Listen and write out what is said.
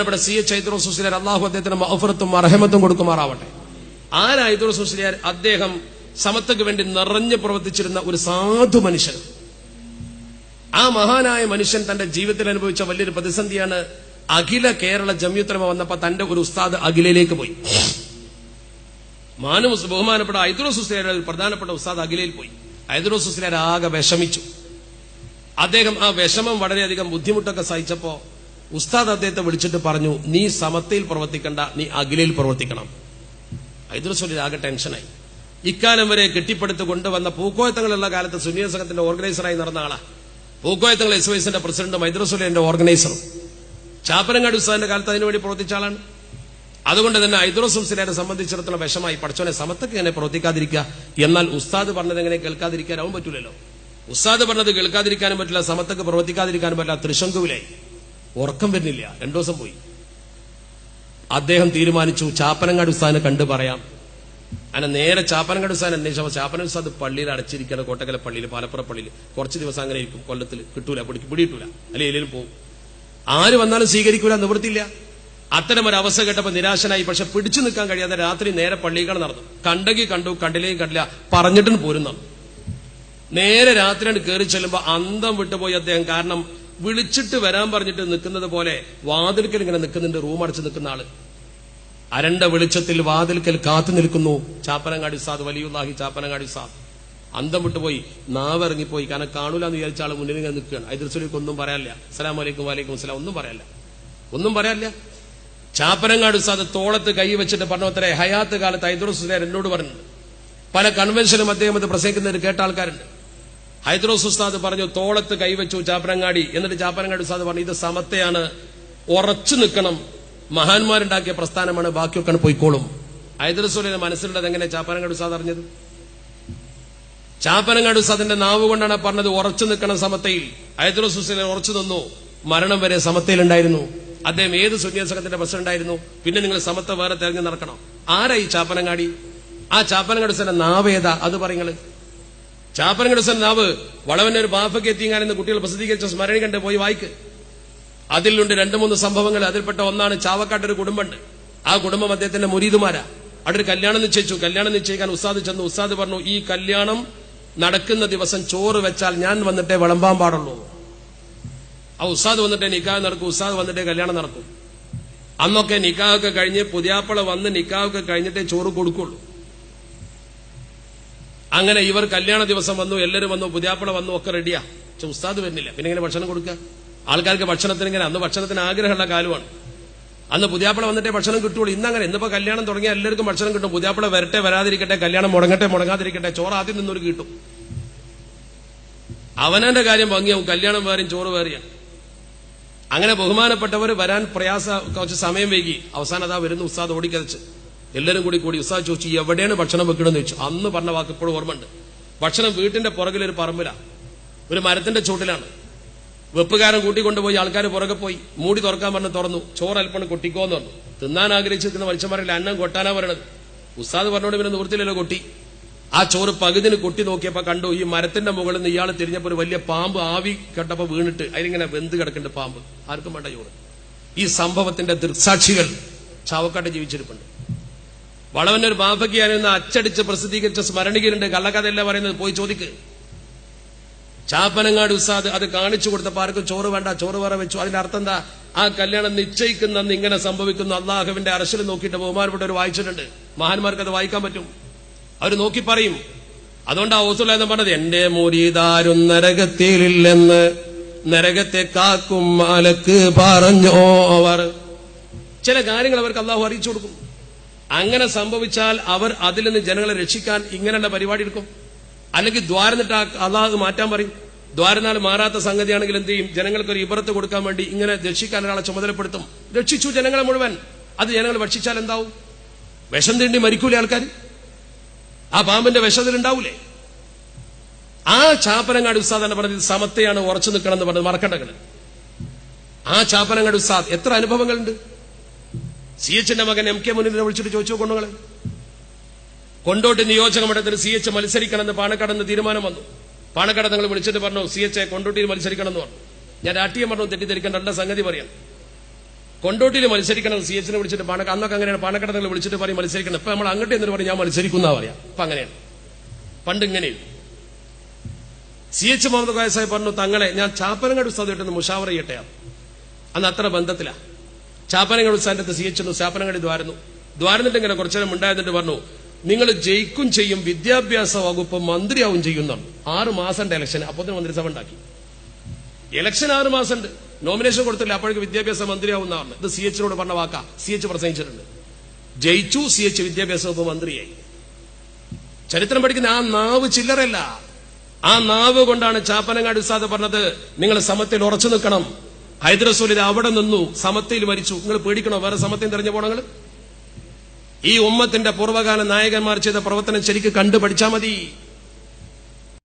ബഹുമാനപ്പെട്ട C H ഐദുറോ സുസ്ലിയാർ അള്ളാഹു അദ്ദേഹത്തിന് മഹഫറത്തും അർഹമത്തും കൊടുക്കുമാറാവട്ടെ. ആരായുദുർ സുസ്ലിയാർ? അദ്ദേഹം സമത്തക്ക് വേണ്ടി നിറഞ്ഞു പ്രവർത്തിച്ചിരുന്ന ഒരു സാധു മനുഷ്യൻ. ആ മഹാനായ മനുഷ്യൻ തന്റെ ജീവിതത്തിൽ അനുഭവിച്ച വലിയൊരു പ്രതിസന്ധിയാണ് അഖില കേരള ജമ്യുത്തരമ വന്നപ്പോ തന്റെ ഒരു ഉസ്താദ് അഖിലയിലേക്ക് പോയി. മാനു ബഹുമാനപ്പെട്ട ഐദുറോ ഹുസ്ലിയാരുടെ ഒരു പ്രധാനപ്പെട്ട ഉസ്താദ് അഖിലയിൽ പോയി. ഐദുറോ ഹുസ്ലിയാർ ആകെ വിഷമിച്ചു. അദ്ദേഹം ആ വിഷമം വളരെയധികം ബുദ്ധിമുട്ടൊക്കെ സഹിച്ചപ്പോ ഉസ്താദ് അദ്ദേഹത്തെ വിളിച്ചിട്ട് പറഞ്ഞു നീ സമത്തയിൽ പ്രവർത്തിക്കണ്ട നീ അഖിലയിൽ പ്രവർത്തിക്കണം. ഐദുറസുലി ആകെ ടെൻഷനായി. ഇക്കാലം വരെ കെട്ടിപ്പടുത്ത് കൊണ്ടുവന്ന പൂക്കോയത്തങ്ങളുള്ള കാലത്ത് സുനിയ സംഘത്തിന്റെ ഓർഗനൈസറായി നടന്ന ആളാ. പൂക്കോയത്തങ്ങൾ എസ് വൈസിന്റെ പ്രസിഡന്റും ഐദുറസുലിന്റെ ഓർഗനൈസറും. ചാപ്പനങ്ങാട് ഉസ്താദിന്റെ കാലത്ത് അതിനുവേണ്ടി പ്രവർത്തിച്ച ആളാണ്. അതുകൊണ്ട് തന്നെ ഐദുറസ് മുസ്ലിനെ സംബന്ധിച്ചിടത്തോളം വിഷമായി പഠിച്ചവനെ സമത്തൊക്കെ എങ്ങനെ പ്രവർത്തിക്കാതിരിക്കുക. എന്നാൽ ഉസ്താദ് പറഞ്ഞത് എങ്ങനെ കേൾക്കാതിരിക്കാനാവും പറ്റൂലല്ലോ. ഉസ്താദ് പറഞ്ഞത് കേൾക്കാതിരിക്കാനും പറ്റില്ല സമത്തൊക്കെ പ്രവർത്തിക്കാതിരിക്കാനും പറ്റില്ല തൃശങ്കുവിലായി. ഉറക്കം വരുന്നില്ല. രണ്ടു ദിവസം പോയി. അദ്ദേഹം തീരുമാനിച്ചു ചാപ്പനങ്ങാട് ഉസ്താദിനെ കണ്ടു പറയാം. അങ്ങനെ നേരെ ചാപ്പനങ്ങാട് ഉസ്താൻ അന്വേഷിച്ചപ്പോൾ ചാപ്പന ഉസ്താദ് പള്ളിയിൽ അടച്ചിരിക്കുകയാണ് കോട്ടക്കല പള്ളിയിൽ പാലപ്പുറ പള്ളിയിൽ. കുറച്ച് ദിവസം അങ്ങനെ ഇരിക്കും. കൊല്ലത്തിൽ കിട്ടൂല പിടിക്ക്. പിടിയിട്ടൂല. അല്ലെ എല്ലേലും പോകും ആര് വന്നാലും സ്വീകരിക്കൂല നിവൃത്തിയില്ല. അത്തരം ഒരു അവസ്ഥ കേട്ടപ്പോൾ നിരാശനായി. പക്ഷെ പിടിച്ചു നിൽക്കാൻ കഴിയാതെ രാത്രി നേരെ പള്ളികൾ നടന്നു. കണ്ടെങ്കിൽ കണ്ടു കണ്ടില്ലെങ്കിൽ കണ്ടില്ല. പറഞ്ഞിട്ടും പോരുന്നു. നേരെ രാത്രിയാണ് കയറി ചെല്ലുമ്പോൾ അന്തം വിട്ടുപോയി അദ്ദേഹം. കാരണം വിളിച്ചിട്ട് വരാൻ പറഞ്ഞിട്ട് നിൽക്കുന്നത് പോലെ വാതിൽക്കൽ ഇങ്ങനെ നിൽക്കുന്നുണ്ട് റൂം അടച്ച് നിൽക്കുന്ന ആൾ. അരണ്ട വെളിച്ചത്തിൽ വാതിൽക്കൽ കാത്തു നിൽക്കുന്നു. ചാപ്പനങ്ങാടി സാദ് വലിയുല്ലാഹി ചാപ്പനങ്ങാടി സാദ്. അന്തം വിട്ടുപോയി നാവ് ഇറങ്ങിപ്പോയി കാരണം കാണൂല എന്ന് വിചാരിച്ച ആൾ മുന്നിൽ ഇങ്ങനെ നിൽക്കുകയാണ്. ഐദർസുലിക്ക് ഒന്നും പറയാനില്ല. അസ്സലാം വലൈക്കും വലൈക്കും അസ്സലാം. ഒന്നും പറയാനില്ല. ഒന്നും പറയാനില്ല. ചാപ്പനങ്ങാട് സാദ് തോളത്ത് കൈ വെച്ചിട്ട് പറഞ്ഞത്രേ ഹയാത്ത് കാലത്ത് ഐദർ സുസ്ലാർ എന്നോട് പറഞ്ഞു പല കൺവെൻഷനും അദ്ദേഹം അത് പ്രസംഗിക്കുന്നതിന് കേട്ട ആൾക്കാരുണ്ട്. ഹൈദ്രോസ് ഉസ്താദ് പറഞ്ഞു തോളത്ത് കൈവച്ചു ചാപ്പനങ്ങാടി എന്നിട്ട് ചാപ്പനങ്ങാടി ഉസ്താദ് പറഞ്ഞു ഇത് സമത്തെയാണ്. ഉറച്ചു നിൽക്കണം. മഹാന്മാരുണ്ടാക്കിയ പ്രസ്ഥാനമാണ് ബാക്കിയൊക്കെ പോയിക്കോളും. ഹൈദ്രസുലിന്റെ മനസ്സിലുള്ളത് എങ്ങനെ? ചാപ്പനങ്ങാടി ഉസ്താദ് അറിഞ്ഞത്? ചാപ്പനങ്ങാട് ഉസ്താദിന്റെ നാവ് കൊണ്ടാണ് പറഞ്ഞത് ഉറച്ചു നിൽക്കണം സമത്തയിൽ. ഹൈദ്രോസ് ഉറച്ചു നിന്നു. മരണം വരെ സമത്തയിലുണ്ടായിരുന്നു. അദ്ദേഹം ഏത് സുന്യ സംഘത്തിന്റെ പ്രസിഡന്റായിരുന്നു? പിന്നെ നിങ്ങൾ സമത്ത വേറെ തെരഞ്ഞു നടക്കണം. ആരായി ചാപ്പനങ്ങാടി ആ ചാപ്പനങ്ങാട് ഉസ്താദിന്റെ നാവേത അത് പറയുന്നത് ചാപ്പനങ്ങട് ദിവസം നാവ് വളവന്റെ ഒരു ബാഫയ്ക്ക് എത്തിങ്ങാനെന്ന് കുട്ടികൾ പ്രസിദ്ധീകരിച്ച സ്മരണി കണ്ട് പോയി വായിക്ക്. അതിലുണ്ട് രണ്ടു മൂന്ന് സംഭവങ്ങൾ. അതിൽപ്പെട്ട ഒന്നാണ് ചാവക്കാട്ടൊരു കുടുംബമുണ്ട്. ആ കുടുംബം അദ്ദേഹത്തിന്റെ മുരീതുമാരാ. അവിടെ ഒരു കല്യാണം നിശ്ചയിച്ചു. കല്യാണം നിശ്ചയിക്കാൻ ഉസ്താദ് ചെന്നു. ഉസ്താദ് പറഞ്ഞു ഈ കല്യാണം നടക്കുന്ന ദിവസം ചോറ് വെച്ചാൽ ഞാൻ വന്നിട്ടേ വിളമ്പാൻ പാടുള്ളൂ. ആ ഉസ്താദ് വന്നിട്ടേ നിക്കാഹ് നടക്കും. ഉസ്താദ് വന്നിട്ടേ കല്യാണം നടക്കും. അന്നൊക്കെ നിക്കാഹൊക്കെ കഴിഞ്ഞ് പുതിയാപ്പള വന്ന് നിക്കാഹൊക്കെ കഴിഞ്ഞിട്ടേ ചോറ് കൊടുക്കുള്ളൂ. അങ്ങനെ ഇവർ കല്യാണ ദിവസം വന്നു എല്ലാവരും വന്നു പുതിയാപ്പിള വന്നു ഒക്കെ റെഡിയാ പക്ഷെ ഉസ്താദ് വരുന്നില്ല. പിന്നെ ഇങ്ങനെ ഭക്ഷണം കൊടുക്കുക? ആൾക്കാർക്ക് ഭക്ഷണത്തിന് ഇങ്ങനെ അന്ന് ഭക്ഷണത്തിന് ആഗ്രഹമുള്ള കാലമാണ്. അന്ന് പുതിയാപ്പള വന്നിട്ടേ ഭക്ഷണം കിട്ടുള്ളൂ. ഇന്നങ്ങനെ ഇന്നിപ്പോ കല്യാണം തുടങ്ങിയ എല്ലാവർക്കും ഭക്ഷണം കിട്ടും. പുതിയാപ്പള വരട്ടെ വരാതിരിക്കട്ടെ കല്യാണം മുടങ്ങട്ടെ മുടങ്ങാതിരിക്കട്ടെ ചോറ് ആദ്യം നിന്നൊരു കിട്ടും. അവനന്റെ കാര്യം ഭംഗിയാവും. കല്യാണം വേറെയും ചോറ് വേറെയാണ്. അങ്ങനെ ബഹുമാനപ്പെട്ടവർ വരാൻ പ്രയാസ കുറച്ച് സമയം വൈകി. അവസാനം അതാ വരുന്ന ഉസ്താദ് ഓടിക്കതച്ച്. എല്ലാവരും കൂടി കൂടി ഉസ്താദ് ചോദിച്ചു എവിടെയാണ് ഭക്ഷണം വെക്കണമെന്ന് ചോദിച്ചു. അന്ന് പറഞ്ഞ വാക്ക് ഇപ്പോഴും ഓർമ്മയുണ്ട്. ഭക്ഷണം വീട്ടിന്റെ പുറകിലൊരു പറമ്പില. ഒരു മരത്തിന്റെ ചൂട്ടിലാണ് വെപ്പുകാരൻ കൂട്ടിക്കൊണ്ടുപോയി ആൾക്കാർ പുറകെ പോയി. മൂടി തുറക്കാൻ പറഞ്ഞ് തുറന്നു. ചോറ് അല്പം കൊട്ടിക്കോന്ന് പറഞ്ഞു. തിന്നാൻ ആഗ്രഹിച്ചിരിക്കുന്ന മനുഷ്യന്മാരിൽ അന്നം കൊട്ടാനാ പറയണത്? ഉസ്താദ് പറഞ്ഞോണ്ട് പിന്നെ നിവൃത്തിയിലല്ലോ കൊട്ടി. ആ ചോറ് പകുതിന് കൊട്ടി നോക്കിയപ്പോ കണ്ടു ഈ മരത്തിന്റെ മുകളിൽ നിന്ന് ഇയാൾ ഒരു വലിയ പാമ്പ് ആവി കണ്ടപ്പോ വീണിട്ട് അതിലിങ്ങനെ വെന്ത് കിടക്കുന്നുണ്ട് പാമ്പ്. ആർക്കും വേണ്ട ചോറ്. ഈ സംഭവത്തിന്റെ ദൃക്സാക്ഷികൾ ചാവക്കാട്ട് ജീവിച്ചിരിപ്പുണ്ട്. വളവന്റെ ഒരു ബാഫക്കിയായിരുന്ന അച്ചടിച്ച് പ്രസിദ്ധീകരിച്ച സ്മരണികരുണ്ട് കള്ളക്കഥയല്ല പറയുന്നത്? പോയി ചോദിക്ക്. ചാപ്പനങ്ങാട് ഉസാദ് അത് കാണിച്ചു കൊടുത്തപ്പോ ആർക്കും ചോറ് വേണ്ട ചോറ് വേറെ വെച്ചു. അതിന്റെ അർത്ഥം എന്താ ആ കല്യാണം നിശ്ചയിക്കുന്ന ഇങ്ങനെ സംഭവിക്കുന്നു. അള്ളാഹുവിന്റെ അറശിൽ നോക്കിയിട്ട് ബഹുമാനപ്പെട്ട ഒരു വായിച്ചിട്ടുണ്ട്. മഹാന്മാർക്ക് അത് വായിക്കാൻ പറ്റും. അവർ നോക്കി പറയും. അതുകൊണ്ട് ഓസുല എന്ന് പറഞ്ഞത് എന്റെ മുരീതാരും നരകത്തിലില്ലെന്ന് നരകത്തെ കാക്കും മാലക്ക് പറഞ്ഞോ അവർ ചില കാര്യങ്ങൾ അവർക്ക് അള്ളാഹു അറിയിച്ചു കൊടുക്കും. അങ്ങനെ സംഭവിച്ചാൽ അവർ അതിൽ നിന്ന് ജനങ്ങളെ രക്ഷിക്കാൻ ഇങ്ങനെയുള്ള പരിപാടി എടുക്കും? അല്ലെങ്കിൽ ദ്വാരന്നിട്ട് അള്ളാഹ് മാറ്റാൻ പറയും? ദ്വാരനാൽ മാറാത്ത സംഗതിയാണെങ്കിൽ എന്ത് ചെയ്യും? ജനങ്ങൾക്ക് ഒരു ഇബറത്ത് കൊടുക്കാൻ വേണ്ടി ഇങ്ങനെ രക്ഷിക്കാൻ ഒരാളെ ചുമതലപ്പെടുത്തും. രക്ഷിച്ചു ജനങ്ങളെ മുഴുവൻ. അത് ജനങ്ങൾ ഭക്ഷിച്ചാൽ എന്താവും? വിഷം തീണ്ടി മരിക്കൂലേ ആൾക്കാർ ആ പാമ്പിന്റെ വിഷത്തിൽ ഉണ്ടാവൂലേ? ആ ചാപ്പനങ്ങാട് ഉസ്താദ് എന്ന് പറഞ്ഞത് സമത്തെയാണ് ഉറച്ചു നിൽക്കണം എന്ന് പറഞ്ഞത് മറക്കണ്ടകൾ ആ ചാപ്പനങ്ങാട് ഉസ്താദ് എത്ര അനുഭവങ്ങളുണ്ട്? സി എച്ചിന്റെ മകൻ എം കെ മുന്നിൽ വിളിച്ചിട്ട് ചോദിച്ചു കൊണ്ടുങ്ങളെ കൊണ്ടോട്ട് നിയോജക മണ്ഡലത്തിൽ സി എച്ച് മത്സരിക്കണമെന്ന് പാണക്കാട് നിന്ന് തീരുമാനം വന്നു. പാണക്കാട് നിങ്ങൾ വിളിച്ചിട്ട് പറഞ്ഞു സി എച്ച് കൊണ്ടോട്ടിയിൽ മത്സരിക്കണം എന്ന് പറഞ്ഞു. ഞാൻ രാഷ്ട്രീയം പറഞ്ഞു തെറ്റിദ്ധരിക്കേണ്ട നല്ല സംഗതി പറയാം. കൊണ്ടോട്ടിയിൽ മത്സരിക്കണം സി എച്ചിനെ വിളിച്ചിട്ട് പാണക്ക അന്നൊക്കെ അങ്ങനെയാണ് പാണക്കാട് നിങ്ങൾ വിളിച്ചിട്ട് പറയും മത്സരിക്കണം. ഇപ്പൊ നമ്മൾ അങ്ങോട്ട് എന്നിട്ട് പറഞ്ഞു ഞാൻ മത്സരിക്കുന്ന പറയാം. ഇപ്പൊ അങ്ങനെയാണ്. പണ്ട് ഇങ്ങനെയാണ്. സി എച്ച് മുഹമ്മദ് കോയ സാഹിബ് പറഞ്ഞു തങ്ങളെ ഞാൻ ചാപ്പനങ്ങാട് മുഷാവറ ചെയ്യട്ടെ അന്ന് അത്ര ബന്ധത്തിലാ. ചാപ്പനങ്ങാട് ഉത്സാഹത്തെ സി എച്ച് ചാപ്പനങ്ങാടി ദ്വാരുന്നു ദ്വാരന്നിട്ട് ഇങ്ങനെ കുറച്ചു നേരം ഉണ്ടായിരുന്നിട്ട് പറഞ്ഞു നിങ്ങൾ ജയിക്കും ചെയ്യും വിദ്യാഭ്യാസ വകുപ്പ് മന്ത്രിയാവും ചെയ്യുന്നുണ്ട് ആറു മാസം ഇലക്ഷൻ അപ്പൊ മന്ത്രിസഭ ഉണ്ടാക്കി. ഇലക്ഷൻ ആറ് മാസം ഉണ്ട് നോമിനേഷൻ കൊടുത്തില്ല അപ്പോഴേക്ക് വിദ്യാഭ്യാസ മന്ത്രിയാവുന്ന പറഞ്ഞു ഇത് സി എച്ചിനോട് പറഞ്ഞ വാക്ക. C H പ്രസംഗിച്ചിട്ടുണ്ട്. ജയിച്ചു സി എച്ച് വിദ്യാഭ്യാസ വകുപ്പ് മന്ത്രിയായി. ചരിത്രം പഠിക്കുന്ന ആ നാവ് ചില്ലറല്ല ആ നാവ് കൊണ്ടാണ് ചാപ്പനങ്ങാട് ഉസ്താദ് പറഞ്ഞത് നിങ്ങൾ സമത്തിൽ ഉറച്ചു നിൽക്കണം. ഹൈദരസൂൽ അവിടെ നിന്നു സമത്തയിൽ മരിച്ചു. നിങ്ങൾ പേടിക്കണോ? വേറെ സമത്തയും തെരഞ്ഞു പോണങ്ങൾ ഈ ഉമ്മത്തിന്റെ പൂർവകാല നായകന്മാർ ചെയ്ത പ്രവർത്തനം ശരിക്ക് കണ്ടു പഠിച്ചാൽ മതി.